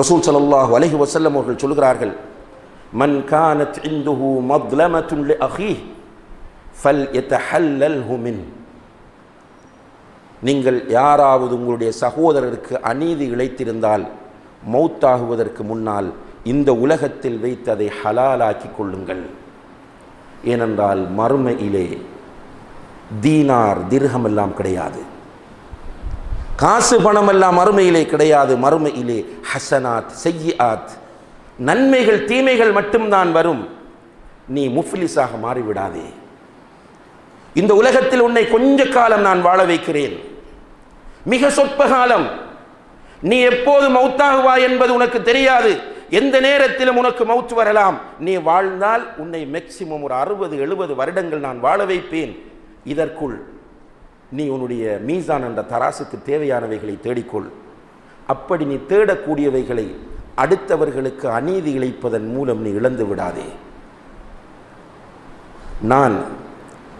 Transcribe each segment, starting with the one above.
ரசூல் ஸல்லல்லாஹு அலஹி வசல்லம் அவர்கள் சொல்கிறார்கள் மன் கானத் இந்துஹு மத்லமத்துன் லி அஹி ஃபல் யதஹல்லல்ஹு ஹுமின் நீங்கள் யாராவது உங்களுடைய சகோதரருக்கு அநீதி இழைத்திருந்தால் மௌத்தாகுவதற்கு முன்னால் இந்த உலகத்தில் வைத்து அதை ஹலாலாக்கி கொள்ளுங்கள். ஏனென்றால் மறுமையிலே தீனார் திர்ஹம் எல்லாம் கிடையாது. காசு பணம் எல்லாம் மறுமையிலே கிடையாது மறுமையிலே ஹசனாத் செய்யாத் நன்மைகள் தீமைகள் மட்டும்தான் வரும். நீ முஃப்லிஸாக மாறிவிடாதே. இந்த உலகத்தில் உன்னை கொஞ்ச காலம் நான் வாழ வைக்கிறேன். மிக சொற்ப காலம். நீ எப்போது மௌத்தாகுவாய் என்பது உனக்கு தெரியாது. எந்த நேரத்திலும் உனக்கு மௌத்து வரலாம். நீ வாழ்ந்தால் உன்னை மேக்சிமம் ஒரு அறுபது எழுபது வருடங்கள் நான் வாழ வைப்பேன். இதற்குள் நீ உன்னுடைய மீசான் என்ற தராசுக்கு தேவையானவைகளை தேடிக்கொள். அப்படி நீ தேடக்கூடியவைகளை அடுத்தவர்களுக்கு அநீதி இழைப்பதன் மூலம் நீ இழந்து விடாதே. நான்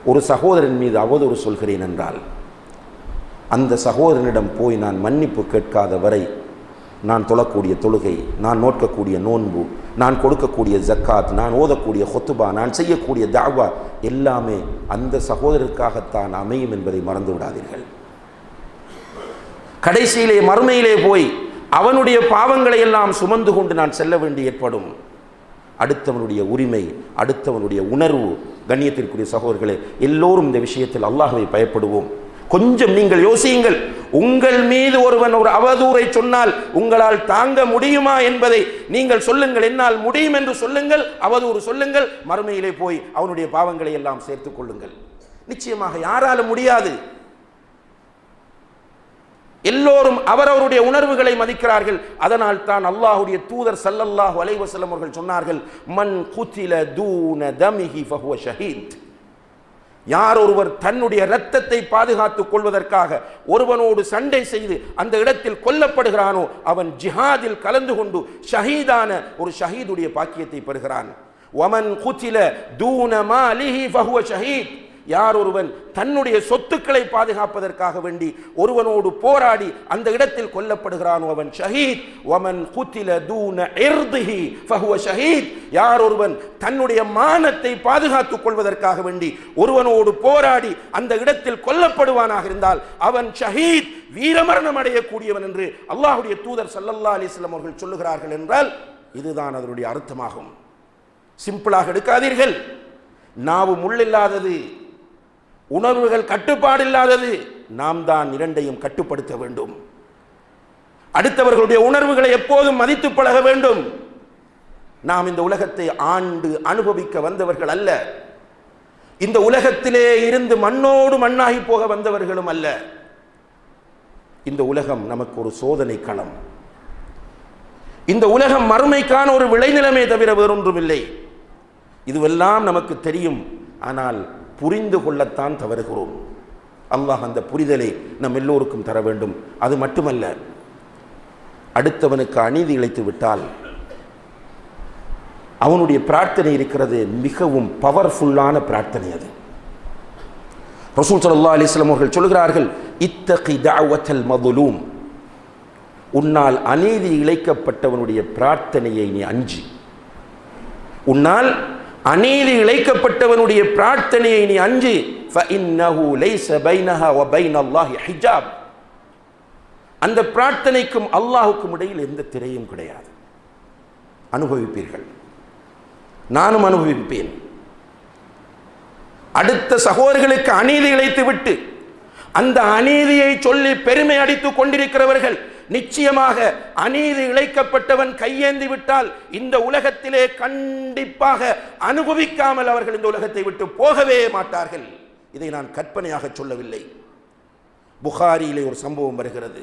ஒரு சகோதரன் மீது அவதூறு சொல்கிறேன் என்றால் அந்த சகோதரனிடம் போய் நான் மன்னிப்பு கேட்காத வரை நான் தொழக்கூடிய தொழுகை நான் நோக்கக்கூடிய நோன்பு நான் கொடுக்கக்கூடிய ஜக்காத் நான் ஓதக்கூடிய ஹொத்துபா நான் செய்யக்கூடிய தாவா எல்லாமே அந்த சகோதரருக்காகத்தான் அமையும் என்பதை மறந்து விடாதீர்கள். கடைசியிலே மறுமையிலே போய் அவனுடைய பாவங்களை எல்லாம் சுமந்து கொண்டு நான் செல்ல வேண்டி ஏற்படும். அடுத்தவனுடைய உரிமை அடுத்தவனுடைய உணர்வு கண்ணியத்திற்குரிய சகோதரர்களே எல்லோரும் இந்த விஷயத்தில் அல்லாஹவை பயப்படுவோம். கொஞ்சம் நீங்கள் யோசியுங்கள் உங்கள் மீது ஒருவன் ஒரு அவதூறை சொன்னால் உங்களால் தாங்க முடியுமா என்பதை நீங்கள் சொல்லுங்கள். என்னால் முடியும் என்று சொல்லுங்கள் அவதூறு சொல்லுங்கள் மறுமையிலே போய் அவனுடைய பாவங்களை எல்லாம் சேர்த்துக் கொள்ளுங்கள். நிச்சயமாக யாராலும் முடியாது. எல்லோரும் அவரவருடைய உணர்வுகளை மதிக்கிறார்கள். அதனால் தான் அல்லாஹுடைய தூதர் சல்லல்லாஹு அலைவசல்லம் அவர்கள் சொன்னார்கள் மன் குத்தில தூன தமிஹி ஃபஹுவ ஷஹீத். யார் ஒருவர் தன்னுடைய இரத்தத்தை பாதுகாத்துக் கொள்வதற்காக ஒருவனோடு சண்டை செய்து அந்த இடத்தில் கொல்லப்படுகிறானோ அவன் ஜிஹாதில் கலந்து கொண்டு ஷஹீதான ஒரு ஷஹீதுடைய பாக்கியத்தை பெறுகிறான். ஒமன் குத்தில தூன மாலிஹி ஃபஹுவ ஷஹீத். யார் ஒருவன் தன்னுடைய சொத்துக்களை பாதுகாப்பதற்காக வேண்டி ஒருவனோடு போராடி அந்த இடத்தில் கொல்லப்படுகிறானோ அவன் ஷஹீத். ஒமன் குத்தில தூன இர்திஹி ஃபஹுவ ஷஹீத். யார் ஒருவன் தன்னுடைய மானத்தை பாதுகாத்துக் கொள்வதற்காக வேண்டி ஒருவனோடு போராடி அந்த இடத்தில் கொல்லப்படுவானாக இருந்தால் அவன் ஷஹீத் வீரமரணம் அடையக்கூடியவன் என்று அல்லாஹுடைய தூதர் சல்லல்லா அலிஸ்லாம் அவர்கள் சொல்லுகிறார்கள் என்றால் இதுதான் அதனுடைய அர்த்தமாகும். சிம்பிளாக எடுக்காதீர்கள். நாவு முள்ளில்லாதது. உணர்வுகள் கட்டுப்பாடு இல்லாதது நாம் தான் இரண்டையும் கட்டுப்படுத்த வேண்டும். அடுத்தவர்களுடைய உணர்வுகளை எப்போதும் மதித்து பழக வேண்டும். நாம் இந்த உலகத்தை ஆண்டு அனுபவிக்க வந்தவர்கள் அல்ல. இந்த உலகத்திலே இருந்து மண்ணோடு மண்ணாகி போக வந்தவர்களும் அல்ல. இந்த உலகம் நமக்கு ஒரு சோதனை களம் இந்த உலகம் மறுமைக்கான ஒரு விளைநிலமே தவிர வேறொன்றும் இல்லை இதுவெல்லாம் நமக்கு தெரியும். ஆனால் புரிந்து கொள்ளத்தான் தவறுகிறோம். அல்லாஹ் அந்த புரிதலை நம் எல்லோருக்கும் தர வேண்டும். அது மட்டுமல்ல அடுத்தவனுக்கு அநீதி இழைத்து விட்டால் அவனுடைய பிரார்த்தனை இருக்கிறது மிகவும் பவர்ஃபுல்லான பிரார்த்தனை அது. ரசூல் சல்லா அலிஸ்லாம் அவர்கள் சொல்கிறார்கள் இத்தகி தாவத்தல் மதுலூம். உன்னால் அநீதி இழைக்கப்பட்டவனுடைய பிரார்த்தனையை நீ அஞ்சி உன்னால் அநீதி இழைக்கப்பட்டவனுடைய பிரார்த்தனையை நீ அஞ்சு ஹிஜாப். அந்த பிரார்த்தனைக்கும் அல்லாஹுக்கும் இடையில் எந்த திரையும் கிடையாது. அனுபவிப்பீர்கள். நானும் அனுபவிப்பேன். அடுத்த சகோதரர்களுக்கு அநீதி இழைத்து விட்டு அந்த அநீதியை சொல்லி பெருமை அடித்துக் கொண்டிருக்கிறவர்கள் நிச்சயமாக அநீதி இழைக்கப்பட்டவன் கையேந்தி விட்டால் இந்த உலகத்திலே கண்டிப்பாக அனுபவிக்காமல் அவர்கள் இந்த உலகத்தை விட்டு போகவே மாட்டார்கள். இதை நான் கற்பனையாக சொல்லவில்லை. புகாரியிலே ஒரு சம்பவம் வருகிறது.